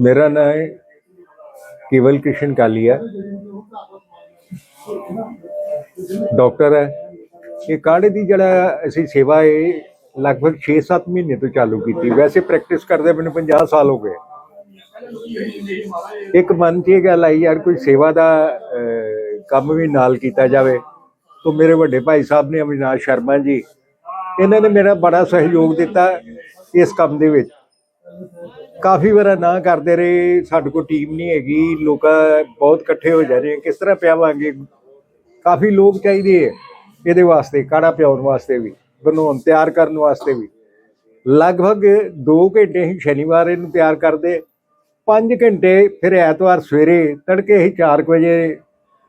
ਮੇਰਾ ਨਾਮ ਹੈ ਕੇਵਲ ਕ੍ਰਿਸ਼ਨ ਕਾਲੀਆ। ਡਾਕਟਰ ਹੈ। ਇਹ ਕਾੜੇ ਦੀ ਜਿਹੜਾ ਅਸੀਂ ਸੇਵਾ ਹੈ ਲਗਭਗ 6-7 ਮਹੀਨੇ ਤੋਂ ਚਾਲੂ ਕੀਤੀ। ਵੈਸੇ ਪ੍ਰੈਕਟਿਸ ਕਰਦੇ ਮੈਨੂੰ 50 ਸਾਲ ਹੋ ਗਏ। ਇੱਕ ਮਨ 'ਚ ਇਹ ਗੱਲ ਆਈ, ਯਾਰ ਕੋਈ ਸੇਵਾ ਦਾ ਕੰਮ ਵੀ ਨਾਲ ਕੀਤਾ ਜਾਵੇ, ਤੋਂ ਮੇਰੇ ਵੱਡੇ ਭਾਈ ਸਾਹਿਬ ਨੇ ਅਵਿਨਾਸ਼ ਸ਼ਰਮਾ ਜੀ, ਇਹਨਾਂ ਨੇ ਮੇਰਾ ਬੜਾ ਸਹਿਯੋਗ ਦਿੱਤਾ ਇਸ ਕੰਮ ਦੇ ਵਿੱਚ। ਕਾਫੀ ਵਾਰ ਨਾ ਕਰਦੇ ਰਹੇ ਸਾਡੇ ਕੋਲ ਟੀਮ ਨਹੀਂ ਹੈਗੀ ਲੋਕ ਬਹੁਤ ਇਕੱਠੇ ਹੋ ਜਾ ਰਹੇ ਕਿਸ ਤਰ੍ਹਾਂ ਪਿਆਵਾਂਗੇ? ਕਾਫੀ ਲੋਕ ਚਾਹੀਦੇ ਹੈ ਇਹਦੇ ਵਾਸਤੇ ਕਾੜਾ ਪਿਆਉਣ ਵਾਸਤੇ ਵੀ ਬਣਾਉਣ ਤਿਆਰ ਕਰਨ ਵਾਸਤੇ ਵੀ। ਲਗਭਗ 2 ਘੰਟੇ ਹੀ ਸ਼ਨੀਵਾਰ ਇਹਨੂੰ ਤਿਆਰ ਕਰਦੇ 5 ਘੰਟੇ ਫਿਰ ਐਤਵਾਰ ਸਵੇਰੇ ਤੜਕੇ ਹੀ 4 ਵਜੇ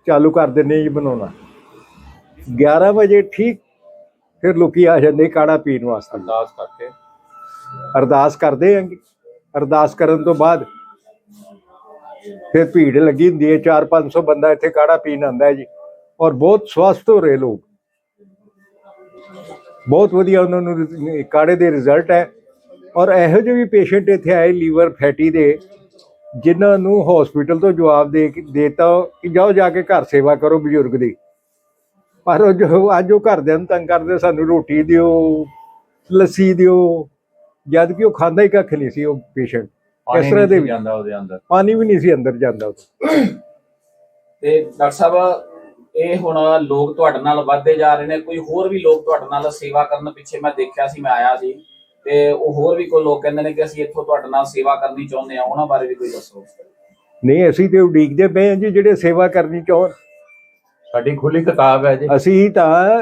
ਚਾਲੂ ਕਰ ਦਿੰਦੇ ਜੀ ਬਣਾਉਣਾ। 11 ਵਜੇ ਠੀਕ ਫਿਰ ਲੋਕੀ ਆ ਜਾਂਦੇ ਕਾੜਾ ਪੀਣ ਵਾਸਤੇ। ਅਰਦਾਸ ਕਰਕੇ। ਅਰਦਾਸ ਕਰਦੇ ਆਂ ਅਰਦਾਸ ਕਰਨ ਤੋਂ ਬਾਅਦ ਫਿਰ ਭੀੜ ਲੱਗੀ ਹੁੰਦੀ ਹੈ 4-500 ਬੰਦਾ ਇੱਥੇ ਕਾੜਾ ਪੀਣ ਆਉਂਦਾ ਹੈ ਜੀ। ਔਰ ਬਹੁਤ ਸਵਸਥ ਹੋ ਰਹੇ ਲੋਕ। ਬਹੁਤ ਵਧੀਆ ਉਹਨਾਂ ਨੂੰ ਕਾੜੇ ਦੇ ਰਿਜ਼ਲਟ ਹੈ। ਔਰ ਇਹੋ ਜਿਹੇ ਵੀ ਪੇਸ਼ੈਂਟ ਇੱਥੇ ਆਏ ਲੀਵਰ, ਫੈਟੀ ਦੇ, ਜਿਨ੍ਹਾਂ ਨੂੰ ਹਸਪੀਟਲ ਤੋਂ ਜਵਾਬ ਦੇ ਕੇ, ਦੇਤਾ ਕਿ ਜਾਓ ਜਾ ਕੇ ਘਰ ਸੇਵਾ ਕਰੋ ਬਜ਼ੁਰਗ ਦੀ। ਪਰ ਉਹ ਜੋ, ਅੱਜ ਉਹ ਘਰਦਿਆਂ ਨੂੰ ਤੰਗ ਕਰਦੇ ਸਾਨੂੰ ਰੋਟੀ ਦਿਓ, ਲੱਸੀ ਦਿਓ। ਜਦ ਕਿ ਉਹ ਖਾਂਦਾ ਹੀ ਕੱਖ ਨਹੀਂ ਸੀ ਉਹ ਪੇਸ਼ੈਂਟ ਇਸ ਤਰ੍ਹਾਂ ਦੇ ਜਾਂਦਾ ਉਹਦੇ ਅੰਦਰ। ਪਾਣੀ ਵੀ ਨਹੀਂ ਸੀ ਅੰਦਰ ਜਾਂਦਾ ਉਹਦਾ। ਤੇ ਡਾਕਟਰ ਸਾਹਿਬ ਇਹ ਹੁਣ ਲੋਕ ਤੁਹਾਡੇ ਨਾਲ ਵੱਧਦੇ ਜਾ ਰਹੇ ਨੇ ਕੋਈ ਹੋਰ ਵੀ ਲੋਕ ਤੁਹਾਡੇ ਨਾਲ ਸੇਵਾ ਕਰਨ ਪਿੱਛੇ ਮੈਂ ਦੇਖਿਆ ਸੀ ਮੈਂ ਆਇਆ ਸੀ। ਤੇ ਉਹ ਹੋਰ ਵੀ ਕੋਈ ਲੋਕ ਕਹਿੰਦੇ ਨੇ ਕਿ ਅਸੀਂ ਇੱਥੋਂ ਤੁਹਾਡੇ ਨਾਲ ਸੇਵਾ ਕਰਨੀ ਚਾਹੁੰਦੇ ਆ ਉਹਨਾਂ ਬਾਰੇ ਵੀ ਕੋਈ ਦੱਸੋ ਨਹੀਂ ਅਸੀਂ ਤੇ ਉਡੀਕਦੇ ਪਏ ਹਾਂ ਜੀ ਜਿਹੜੇ ਸੇਵਾ ਕਰਨੀ ਚਾਹਣ। ਸਾਡੀ ਖੁੱਲੀ ਕਿਤਾਬ ਹੈ ਜੀ। ਅਸੀਂ ਤਾਂ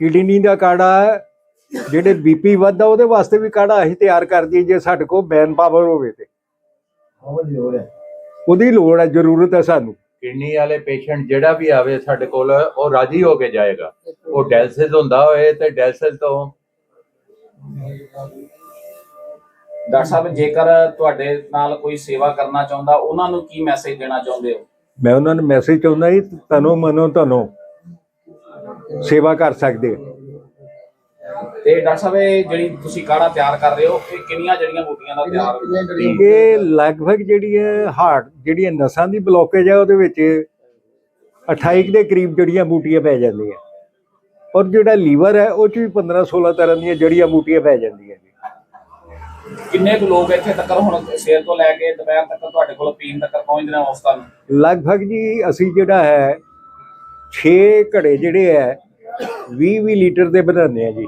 ਕਿਡਨੀ ਦਾ ਕਾੜਾ ਜਿਹੜੇ ਬੀਪੀ ਵੱਧਦਾ ਉਹਦੇ ਵਾਸਤੇ ਵੀ ਕਾੜਾ ਅਸੀਂ ਤਿਆਰ ਕਰ ਦਈਏ ਜੇ ਸਾਡੇ ਕੋਲ ਬੈਨ ਪਾਵਰ ਹੋਵੇ ਤੇ। ਉਹਦੀ ਲੋੜ ਹੈ ਜ਼ਰੂਰਤ ਹੈ ਸਾਨੂੰ। ਕਿਡਨੀ ਵਾਲੇ ਪੇਸ਼ੈਂਟ ਜਿਹੜਾ ਵੀ ਆਵੇ ਸਾਡੇ ਕੋਲ ਉਹ ਰਾਜੀ ਹੋ ਕੇ ਜਾਏਗਾ। ਉਹ ਡਾਇਲਸਿਸ ਹੁੰਦਾ ਹੋਏ ਤੇ ਡਾਇਲਸਿਸ ਤੋਂ ਡਾਕਟਰ ਸਾਹਿਬ ਜੇਕਰ ਤੁਹਾਡੇ ਨਾਲ ਕੋਈ ਸੇਵਾ ਕਰਨਾ ਚਾਹੁੰਦਾ ਉਹਨਾਂ ਨੂੰ ਕੀ ਮੈਸੇਜ ਦੇਣਾ ਚਾਹੁੰਦੇ ਹੋ? ਮੈਂ ਉਹਨਾਂ ਨੂੰ ਮੈਸੇਜ ਚਾਹੁੰਦਾ ਜੀ ਤਨੋ ਮਨੋ ਧਨੋ ਸੇਵਾ ਕਰ ਸਕਦੇ ਹੋ। ਤੇ ਡਾਕਟਰ ਸਾਹਿਬ ਇਹ ਜਿਹੜੀ ਤੁਸੀਂ ਕਾੜਾ ਤਿਆਰ ਕਰ ਰਹੇ ਹੋ ਇਹ ਕਿੰਨੀਆਂ ਜੜੀਆਂ ਬੂਟੀਆਂ ਦਾ ਤਿਆਰ ਇਹ ਲਗਭਗ ਜਿਹੜੀ ਹੈ ਹਾਰਟ ਜਿਹੜੀਆਂ ਨਸਾਂ ਦੀ ਬਲੋਕੇਜ ਹੈ ਉਹਦੇ ਵਿੱਚ 28 ਦੇ ਕਰੀਬ ਜੜੀਆਂ ਬੂਟੀਆਂ ਪੈ ਜਾਂਦੀਆਂ। ਔਰ ਜਿਹੜਾ ਲੀਵਰ ਹੈ ਉਹ ਚ ਵੀ 15 16 ਤਰ੍ਹਾਂ ਦੀਆਂ ਜੜੀਆਂ ਬੂਟੀਆਂ ਪੈ ਜਾਂਦੀਆਂ ਜੀ। ਕਿੰਨੇ ਕੁ ਲੋਕ ਇੱਥੇ ਤੱਕ ਹੁਣ ਸਵੇਰ ਤੋਂ ਲੈ ਕੇ ਦੁਪਹਿਰ ਤੱਕ ਤੁਹਾਡੇ ਕੋਲ ਪੀਣ ਤੱਕ ਪਹੁੰਚਦੇ ਨੇ ਉਸ ਤੱਕ ਲਗਭਗ ਜੀ ਅਸੀਂ ਜਿਹੜਾ ਹੈ 6 ਘੜੇ ਜਿਹੜੇ ਹੈ 20 20 ਲੀਟਰ ਦੇ ਬਣਾਉਂਦੇ ਆ ਜੀ।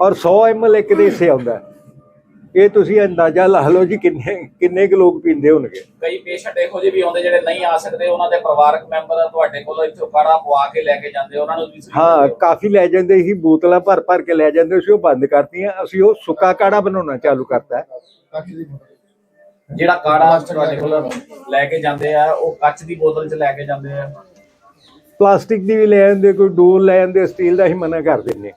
ਔਰ 100 ml ਇੱਕ ਦੇ ਹਿੱਸੇ ਆਉਂਦਾ। ਇਹ ਤੁਸੀਂ ਅੰਦਾਜ਼ਾ ਲਾ ਲਓ ਜੀ ਕਿੰਨੇ ਕਿੰਨੇ ਕੁ ਲੋਕ ਪੀਂਦੇ ਹੋਣਗੇ। ਕਈ ਪੇਸ਼ੈਂਟ ਇਹੋ ਜਿਹੇ ਵੀ ਆਉਂਦੇ ਜਿਹੜੇ ਨਹੀਂ ਆ ਸਕਦੇ ਉਹਨਾਂ ਦੇ ਪਰਿਵਾਰਕ ਮੈਂਬਰ ਤੁਹਾਡੇ ਕੋਲ ਇੱਥੋਂ ਕਾੜਾ ਪਵਾ ਕੇ ਲੈ ਕੇ ਜਾਂਦੇ ਉਹਨਾਂ ਨੂੰ ਹਾਂ। ਕਾਫੀ ਲੈ ਜਾਂਦੇ ਸੀ ਬੋਤਲਾਂ ਭਰ ਭਰ ਕੇ ਲੈ ਜਾਂਦੇ ਸੀ ਉਹ ਬੰਦ ਕਰਤੀਆਂ। ਅਸੀਂ ਉਹ ਸੁੱਕਾ ਕਾੜਾ ਬਣਾਉਣਾ ਚਾਲੂ ਕਰਤਾ ਜਿਹੜਾ ਕਾੜਾ ਤੁਹਾਡੇ ਕੋਲ ਲੈ ਕੇ ਜਾਂਦੇ ਆ ਉਹ ਕੱਚ ਦੀ ਬੋਤਲ 'ਚ ਲੈ ਕੇ ਜਾਂਦੇ ਆ। ਪਲਾਸਟਿਕ ਦੀ ਵੀ ਲੈ ਜਾਂਦੇ ਕੋਈ ਡੋਲ ਲੈ ਜਾਂਦੇ ਸਟੀਲ ਦਾ ਹੀ ਮਨਾ ਕਰ ਦਿੰਦੇ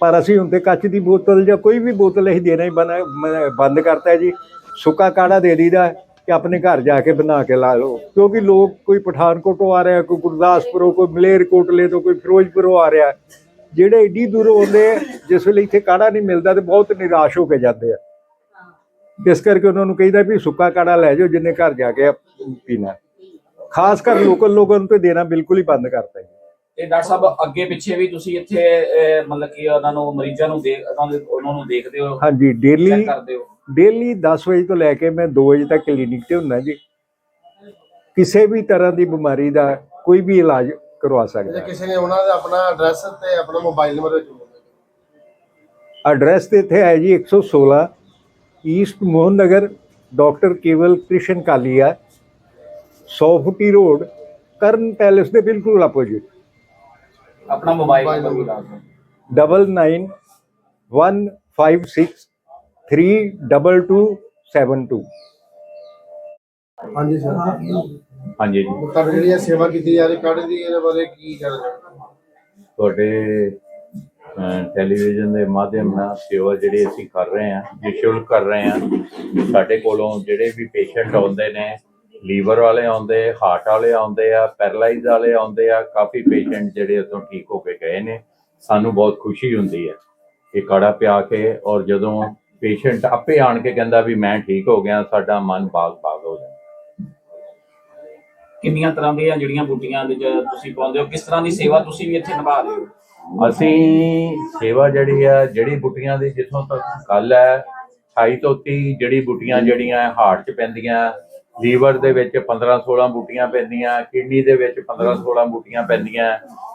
ਪਰ ਅਸੀਂ ਹੁਣ ਤੇ ਕੱਚ ਦੀ ਬੋਤਲ ਜਾਂ ਕੋਈ ਵੀ ਬੋਤਲ ਅਸੀਂ ਦੇਣਾ ਹੀ ਬਣਾ ਬੰਦ ਕਰਤਾ ਜੀ। ਸੁੱਕਾ ਕਾੜਾ ਦੇ ਦਈਦਾ ਕਿ ਆਪਣੇ ਘਰ ਜਾ ਕੇ ਬਣਾ ਕੇ ਲਾ ਲਓ। ਕਿਉਂਕਿ ਲੋਕ ਕੋਈ ਪਠਾਨਕੋਟੋਂ ਆ ਰਿਹਾ ਕੋਈ ਗੁਰਦਾਸਪੁਰੋਂ ਕੋਈ ਮਲੇਰਕੋਟਲੇ ਤੋਂ ਕੋਈ ਫਿਰੋਜ਼ਪੁਰੋਂ ਆ ਰਿਹਾ। ਜਿਹੜੇ ਏਡੀ ਦੂਰੋਂ ਆਉਂਦੇ ਆ, ਜਿਸ ਵੇਲੇ ਇੱਥੇ ਕਾੜਾ ਨਹੀਂ ਮਿਲਦਾ ਤੇ ਬਹੁਤ ਨਿਰਾਸ਼ ਹੋ ਕੇ ਜਾਂਦੇ ਆ। ਇਸ ਕਰਕੇ ਉਹਨਾਂ ਨੂੰ ਕਹੀਦਾ ਵੀ ਸੁੱਕਾ ਕਾੜਾ ਲੈ ਜਾਓ ਜਿੰਨੇ ਘਰ ਜਾ ਕੇ ਪੀਣਾ। ਖਾਸ ਕਰ ਲੋਕਲ ਲੋਕਾਂ ਨੂੰ ਤੇ ਦੇਣਾ ਬਿਲਕੁਲ ਹੀ ਬੰਦ ਕਰਤਾ ਜੀ। ਤੇ ਡਾਕਟਰ ਸਾਹਿਬ ਅੱਗੇ ਪਿੱਛੇ ਵੀ ਤੁਸੀਂ ਇੱਥੇ ਅਹ, ਮਤਲਬ ਕਿ ਉਹਨਾਂ ਨੂੰ ਮਰੀਜ਼ਾਂ ਨੂੰ ਦੇਖ ਉਹਨਾਂ ਦੇ- ਉਹਨਾਂ ਨੂੰ ਦੇਖਦੇ ਹੋ? ਹਾਂਜੀ ਡੇਲੀ ਚੈੱਕ ਕਰਦੇ ਹੋ? ਡੇਲੀ 10 ਵਜੇ ਤੋਂ ਲੈ ਕੇ ਮੈਂ 2 ਵਜੇ ਤੱਕ ਕਲੀਨਿਕ ਤੇ ਹੁੰਦਾ ਜੀ। ਕਿਸੇ ਵੀ ਤਰ੍ਹਾਂ ਦੀ ਬਿਮਾਰੀ ਦਾ ਕੋਈ ਵੀ ਇਲਾਜ ਕਰਵਾ ਜੇ ਸਕਦਾ ਕਿਸੇ ਨੇ ਉਹਨਾਂ ਦਾ ਆਪਣਾ ਐਡਰੈਸ ਤੇ ਆਪਣਾ ਮੋਬਾਈਲ ਨੰਬਰ ਵਿੱਚ ਐਡਰੈਸ ਤੇ ਇੱਥੇ ਹੈ ਜੀ 116 ਈਸਟ ਮੋਹਨ ਨਗਰ ਡਾਕਟਰ ਕੇਵਲ ਕ੍ਰਿਸ਼ਨ ਕਾਲੀਆ 100 ਫੁੱਟੀ ਰੋਡ ਕਰਨ ਪੈਲੇਸ ਦੇ ਬਿਲਕੁਲ ਆਪੋਜ਼ਿਟ ਆਪਣਾ ਮੋਬਾਈਲ ਨੰਬਰ ਵੀ ਦੱਸ ਦਿਓ। Double nine one five six three double two seven two ਹਾਂਜੀ ਸਰ। ਹਾਂਜੀ ਜੀ। ਤੁਹਾਡੀ ਜਿਹੜੀ ਇਹ ਸੇਵਾ ਕੀਤੀ ਜਾ ਰਹੀ ਕਾੜੇ ਦੀ ਇਹਦੇ ਬਾਰੇ ਕੀ ਕਹਿਣਾ ਤੁਹਾਡੇ ਅਹ, ਟੈਲੀਵਿਜ਼ਨ ਦੇ ਮਾਧਿਅਮ ਨਾਲ ਸੇਵਾ ਜਿਹੜੀ ਅਸੀਂ ਕਰ ਰਹੇ ਹਾਂ ਨਿਸ਼ੁਲਕ ਕਰ ਰਹੇ ਹਾਂ ਸਾਡੇ ਕੋਲੋਂ ਜਿਹੜੇ ਵੀ ਪੇਸ਼ੈਂਟ ਆਉਂਦੇ ਨੇ ਲੀਵਰ ਵਾਲੇ ਆਉਂਦੇ ਹਾਰਟ ਵਾਲੇ ਆਉਂਦੇ ਆ ਪੈਰਲਾਈਜ਼ ਵਾਲੇ ਆਉਂਦੇ ਆ ਕਾਫੀ ਪੇਸ਼ੈਂਟ ਜਿਹੜੇ ਉਤੋਂ ਠੀਕ ਹੋ ਕੇ ਗਏ ਨੇ। ਸਾਨੂੰ ਬਹੁਤ ਖੁਸ਼ੀ ਹੁੰਦੀ ਹੈ ਇਹ ਕਾੜਾ ਪਿਆ ਕੇ ਔਰ ਜਦੋਂ ਪੇਸ਼ੈਂਟ ਆਪੇ ਆਣ ਕੇ ਕਹਿੰਦਾ ਵੀ ਮੈਂ ਠੀਕ ਹੋ ਗਿਆ ਸਾਡਾ ਮਨ ਬਾਗ-ਬਾਗ ਹੋ ਜਾਂਦਾ। ਕਿੰਨੀਆਂ ਤਰ੍ਹਾਂ ਦੀਆਂ ਜਿਹੜੀਆਂ ਬੂਟੀਆਂ ਦੇ ਤੁਸੀਂ ਪਾਉਂਦੇ ਹੋ? ਕਿਸ ਤਰ੍ਹਾਂ ਦੀ ਸੇਵਾ ਤੁਸੀਂ ਵੀ ਇੱਥੇ ਨਿਭਾ ਰਹੇ ਹੋ? ਅਸੀਂ ਸੇਵਾ ਜਿਹੜੀ ਆ ਜੜੀ ਬੁੱਟੀਆਂ ਦੀ ਜਿੱਥੋਂ ਤੱਕ ਗੱਲ ਹੈ 28 ਤੋਂ 30 ਜੜੀ ਬੁੱਟੀਆਂ ਜਿਹੜੀਆਂ ਹਾਰਟ 'ਚ ਪੈਂਦੀਆਂ ਲੀਵਰ ਦੇ ਵਿੱਚ 15 16 ਬੂਟੀਆਂ ਪੈਂਦੀਆਂ, ਕਿਡਨੀ ਦੇ ਵਿੱਚ 15 16 ਬੂਟੀਆਂ ਪੈਂਦੀਆਂ,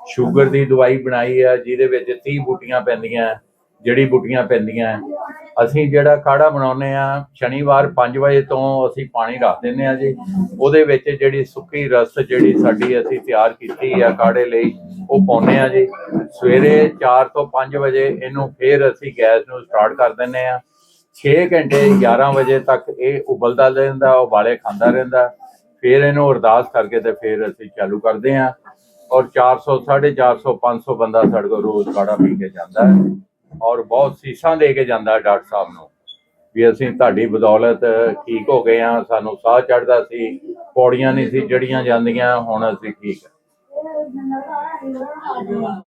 ਸ਼ੂਗਰ ਦੀ ਦਵਾਈ ਬਣਾਈ ਹੈ ਜਿਹਦੇ ਵਿੱਚ 30 ਬੂਟੀਆਂ ਪੈਂਦੀਆਂ ਜੜੀ ਬੂਟੀਆਂ ਪੈਂਦੀਆਂ। ਅਸੀਂ ਜਿਹੜਾ ਕਾੜਾ ਬਣਾਉਂਦੇ ਆ ਸ਼ਨੀਵਾਰ 5 ਵਜੇ ਤੋਂ ਅਸੀਂ ਪਾਣੀ ਰੱਖ ਦਿੰਦੇ ਆ ਜੀ। ਉਹਦੇ ਵਿੱਚ ਜਿਹੜੀ ਸੁੱਕੀ ਰਸ ਜਿਹੜੀ ਸਾਡੀ ਅਸੀਂ ਤਿਆਰ ਕੀਤੀ ਆ ਕਾੜੇ ਲਈ, ਉਹ ਪਾਉਂਦੇ ਆ ਜੀ। ਸਵੇਰੇ 4 ਤੋਂ 5 ਵਜੇ ਇਹਨੂੰ ਫੇਰ ਅਸੀਂ ਗੈਸ ਨੂੰ ਸਟਾਰਟ ਕਰ ਦਿੰਦੇ ਆ 6 ਘੰਟੇ 11 ਵਜੇ ਤੱਕ ਇਹ ਉਬਲਦਾ ਰਹਿੰਦਾ ਉਬਾਲੇ ਖਾਂਦਾ ਰਹਿੰਦਾ। ਫਿਰ ਇਹਨੂੰ ਅਰਦਾਸ ਕਰਕੇ ਤੇ ਫਿਰ ਅਸੀਂ ਚਾਲੂ ਕਰਦੇ ਆ ਔਰ 400 450 500 ਬੰਦਾ ਸਾਡੇ ਕੋਲ ਰੋਜ਼ ਕਾੜਾ ਪੀ ਕੇ ਜਾਂਦਾ ਹੈ। ਔਰ ਬਹੁਤ ਸੀਸਾਂ ਦੇ ਕੇ ਜਾਂਦਾ ਡਾਕਟਰ ਸਾਹਿਬ ਨੂੰ। ਵੀ ਅਸੀਂ ਤੁਹਾਡੀ ਬਦੌਲਤ ਠੀਕ ਹੋ ਗਏ ਆ ਸਾਨੂੰ ਸਾਹ ਚੜਦਾ ਸੀ, ਪੌੜੀਆਂ ਨਹੀਂ ਸੀ ਜੜੀਆਂ ਜਾਂਦੀਆਂ, ਹੁਣ ਅਸੀਂ ਠੀਕ